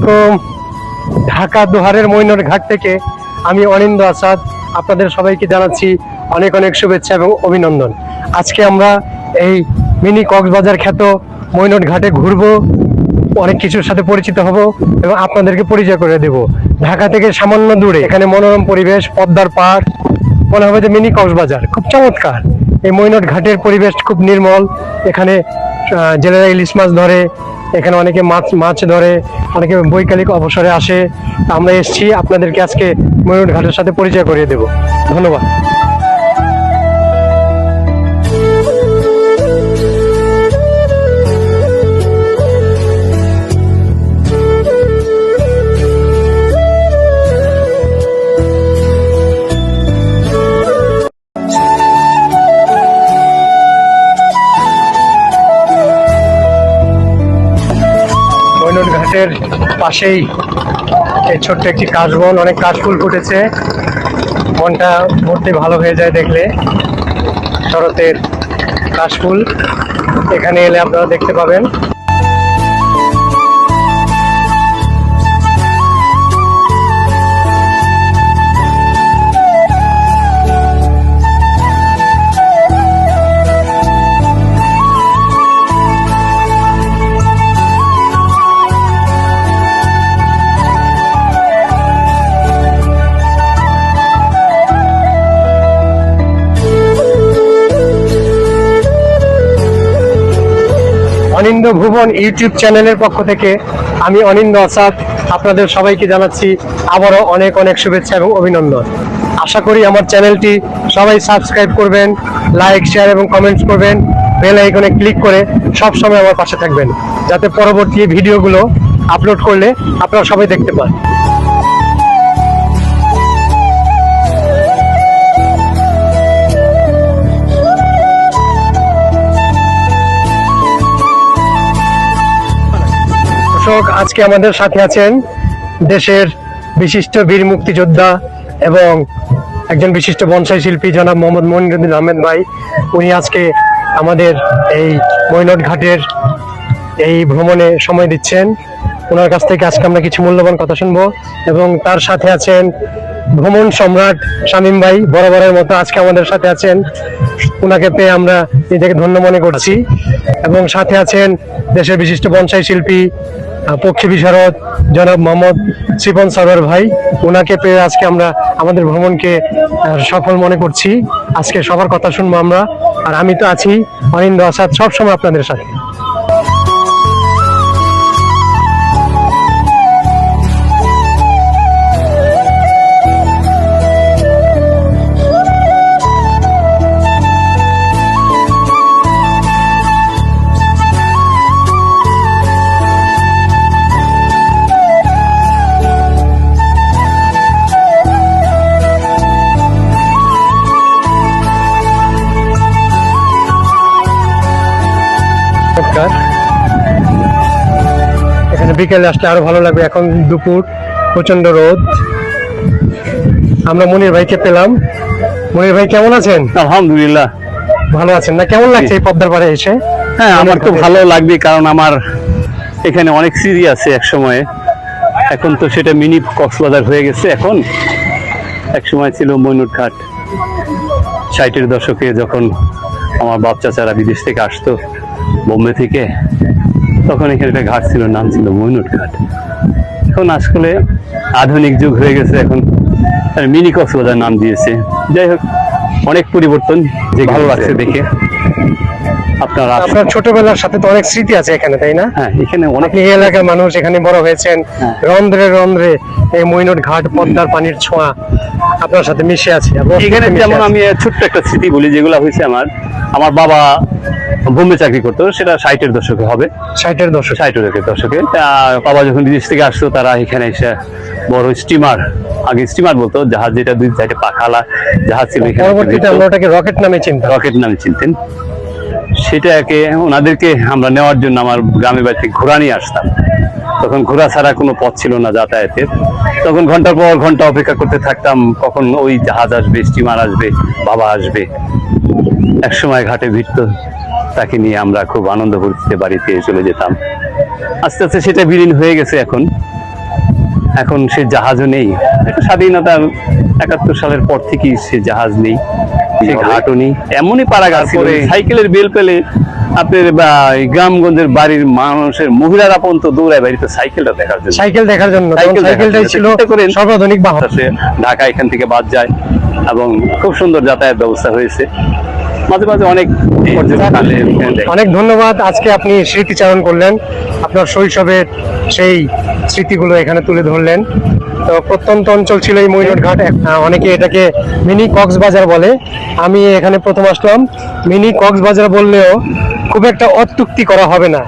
আলাইকুম ঢাকা দোহারের মৈনর ঘাট থেকে আমি অনিন্দ আসাদ। আপনাদের সবাইকে জানাচ্ছি অনেক অনেক শুভেচ্ছা এবং অভিনন্দন। আজকে আমরা এই মিনি কক্সবাজার খ্যাত মৈনট ঘাটে ঘুরবো। অনেক কিছুর সাথে পরিচিত হব এবং আপনাদেরকে পরিচয় করে দেব। ঢাকা থেকে সামান্য দূরে এখানে মনোরম পরিবেশ, পদ্মার পাড়। মনে হবে যে মিনি কক্সবাজার। খুব চমৎকার। এই মৈনট ঘাটের পরিবেশ খুব নির্মল। এখানে জেলেরা ইলিশ মাছ ধরে। এখানে অনেকে মাছ মাছ ধরে, অনেকে বৈকালিক অবসরে আসে। আমরা এসছি, আপনাদেরকে আজকে ময়ূর ঘাটের সাথে পরিচয় করিয়ে দেব। ধন্যবাদ। ঘাটের পাশেই এই ছোট্ট একটি কাশবন। অনেক কাশফুল ফুটেছে। মনটা ভর্তি ভালো হয়ে যায় দেখলে। শরতের কাশফুল। এখানে এলে আপনারা দেখতে পাবেন। অনিন্দ ভুবন ইউটিউব চ্যানেলের পক্ষ থেকে আমি অনিন্দ আসাদ। আপনাদের সবাইকে জানাচ্ছি আবারও অনেক অনেক শুভেচ্ছা এবং অভিনন্দন। আশা করি আমার চ্যানেলটি সবাই সাবস্ক্রাইব করবেন, লাইক, শেয়ার এবং কমেন্টস করবেন, বেল আইকনে ক্লিক করে সব সময় আমার পাশে থাকবেন, যাতে পরবর্তী ভিডিওগুলো আপলোড করলে আপনারা সবাই দেখতে পান। দর্শক, আজকে আমাদের সাথে আছেন দেশের বিশিষ্ট বীর মুক্তিযোদ্ধা এবং একজন বিশিষ্ট বনসাই শিল্পী জনাব মোহাম্মদ মনিরুদ্দিন আহমেদ ভাই। উনি আজকে আমাদের এই মৈনট ঘাটের এই ভ্রমণে সময় দিচ্ছেন। ওনার কাছ থেকে আজকে আমরা কিছু মূল্যবান কথা শুনব এবং তার সাথে আছেন ভ্রমণ সম্রাট শামীম ভাই। বরাবরের মতো আজকে আমাদের সাথে আছেন। ওনাকে পেয়ে আমরা নিজেকে ধন্য মনে করছি। এবং সাথে আছেন দেশের বিশিষ্ট বনসাই শিল্পী পক্ষী বিশারদ জনাব মোহাম্মদ শ্রীপন সাগর ভাই ওনাকে পেয়ে আজকে আমরা আমাদের ভ্রমণকে সফল মনে করছি। আজকে সবার কথা শুনব আমরা। আর আমি তো আছি অনিন্দ আসাদ, সবসময় আপনাদের সাথে। চমৎকার এখানে বিকেলে আসলে আরও ভালো লাগবে এখন দুপুর প্রচণ্ড রোদ। আমরা মনির ভাইকে পেলাম। মনির ভাই কেমন আছেন? আলহামদুলিল্লাহ। ভালো আছেন না? কেমন লাগছে এই পদ্মার পাড়ে এসে? হ্যাঁ আমার তো ভালো লাগবে কারণ আমার এখানে অনেক সিঁড়ি আছে এক সময়ে এখন তো সেটা মিনি কক্সবাজার হয়ে গেছে এখন। এক সময় ছিল মইনুট ঘাট ষাটের দশকে যখন আমার বাপ চাচারা বিদেশ থেকে আসতো বোম্বে থেকে তখন এখানে একটা ঘাট ছিল নাম ছিল মইনুট ঘাট। এখন আসলে আধুনিক যুগ হয়ে গেছে এখন মিনি কক্সবাজার নাম দিয়েছে। যাই হোক অনেক পরিবর্তন যে ভালো লাগছে দেখে। আপনারা। আপনার ছোটবেলার সাথে তো অনেক স্মৃতি আছে এখানে তাই না? হ্যাঁ এখানে অনেক এই এলাকার মানুষ এখানে বড় হয়েছেন। হ্যাঁ। রন্ধ্রে রন্ধ্রে এই মইনট ঘাট পদ্মার পানির ছোঁয়া আপনার সাথে মিশে আছে। এখানে যেমন আমি ছোট্ট একটা স্মৃতি বলি যেগুলো হয়েছে আমার। আমার বাবা বোম্বে চাকরি করতো সেটা ষাটের দশকে হবে। ষাটের দশক। ষাটের দশকে বাবা যখন বিদেশ থেকে আসতো তারা এখানে এসে বড় স্টিমার আগে স্টিমার বলতো জাহাজ যেটা দুই সাইডে পাখালা জাহাজ ছিল এখানে পরবর্তীতে আমরা ওটাকে রকেট নামে চিন্তা রকেট নামে চিনতেন। সেটাকে ওনাদেরকে আমরা নেওয়ার জন্য আমার গ্রামের বাড়ি থেকে ঘোরা নিয়ে আসতাম। তখন ঘোরা ছাড়া কোনো পথ ছিল না যাতায়াতের। তখন ঘণ্টার পর ঘণ্টা অপেক্ষা করতে থাকতাম, কখন ওই জাহাজ আসবে, স্টিমার আসবে, বাবা আসবে। এক সময় ঘাটে ভিড়ত, তাকে নিয়ে আমরা খুব আনন্দ করতে বাড়িতে চলে যেতাম। আস্তে আস্তে সেটা বিলীন হয়ে গেছে এখন। এখন সে জাহাজও নেই। একটা স্বাধীনতা একাত্তর সালের পর থেকেই সে জাহাজ নেই। নেই এমনই পারাগার করে সাইকেলের বেল পেলে আপনার গ্রামগঞ্জের বাড়ির মানুষের মহিলারা পর্যন্ত দৌড়ায় বাড়িতে সাইকেলটা দেখার জন্য। সাইকেল দেখার জন্য। সাইকেলটাই ছিল। সর্বাধুনিক বাহন। ঢাকা এখান থেকে বাদ যায় এবং খুব সুন্দর যাতায়াত ব্যবস্থা হয়েছে। মাঝে মাঝে অনেক। অনেক ধন্যবাদ, আজকে আপনি স্মৃতিচারণ করলেন। আপনার শৈশবের সেই স্মৃতিগুলো এখানে তুলে ধরলেন। তো প্রত্যন্ত অঞ্চল ছিল এই ময়ূর ঘাট অনেকে এটাকে মিনি কক্সবাজার বলে। আমি এখানে প্রথম আসলাম। মিনি কক্সবাজার বললেও খুব একটা অত্যুক্তি করা হবে না।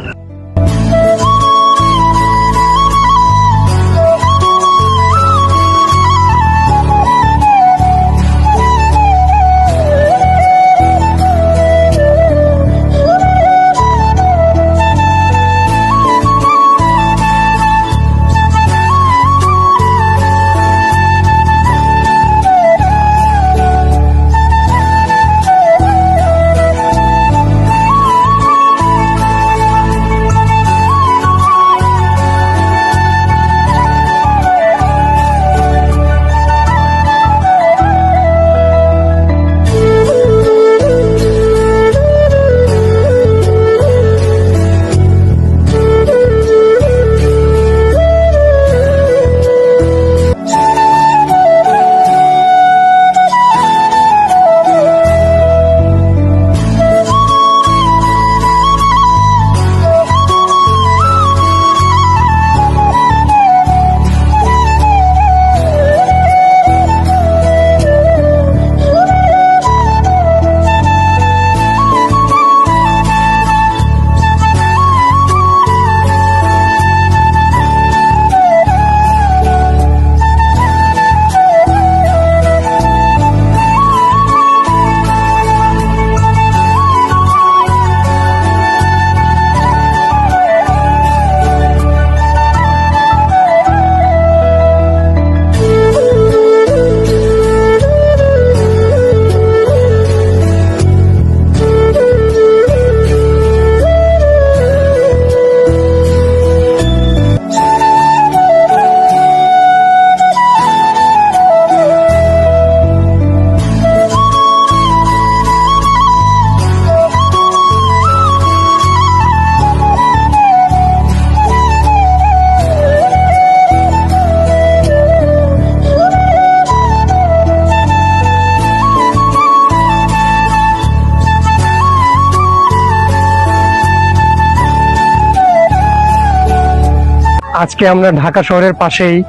আজকে আমরা ঢাকা শহরের পাশেই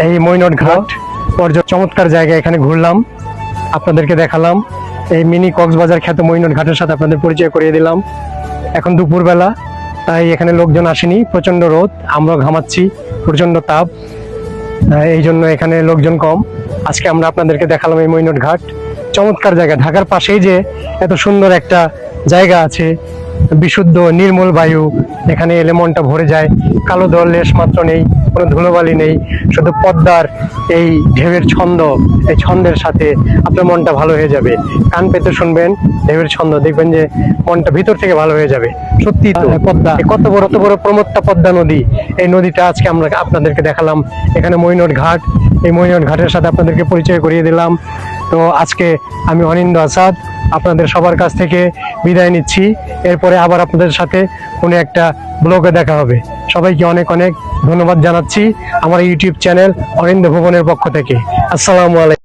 এই মৈনট ঘাট পর্য- চমৎকার জায়গা এখানে ঘুরলাম। আপনাদেরকে দেখালাম। এই মিনি কক্সবাজার খ্যাত মৈনট ঘাটের সাথে আপনাদের পরিচয় করিয়ে দিলাম। এখন দুপুরবেলা, তাই এখানে লোকজন আসেনি। প্রচণ্ড রোদ, আমরাও ঘামাচ্ছি প্রচণ্ড তাপ। এই জন্য এখানে লোকজন কম। আজকে আমরা আপনাদেরকে দেখালাম এই মৈনট ঘাট। চমৎকার জায়গা। ঢাকার পাশেই যে এত সুন্দর একটা জায়গা আছে বিশুদ্ধ নির্মল বায়ু। এখানে এলে মনটা ভরে যায়। কালো দল লেশ মাত্র নেই কোনো ধুলোবালি নেই। শুধু পদ্মার এই ঢেউয়ের ছন্দ এই ছন্দের সাথে আপনার মনটা ভালো হয়ে যাবে। কান পেতে শুনবেন ঢেউয়ের ছন্দ দেখবেন যে মনটা ভিতর থেকে ভালো হয়ে যাবে। সত্যি তো পদ্মা। কত বড় কত বড় প্রমত্তা পদ্মা নদী। এই নদীটা আজকে আমরা আপনাদেরকে দেখালাম। এখানে মৈনট ঘাট। এই মৈনট ঘাটের সাথে আপনাদেরকে পরিচয় করিয়ে দিলাম। তো আজকে আমি অনিন্দ আসাদ। আপনাদের সবার কাছ থেকে বিদায় নিচ্ছি। এরপরে আবার আপনাদের সাথে কোনো একটা ব্লগে দেখা হবে। সবাইকে অনেক অনেক ধন্যবাদ জানাচ্ছি আমার ইউটিউব চ্যানেল অরিন্দ ভুবনের পক্ষ থেকে। আসসালামু আলাইকুম।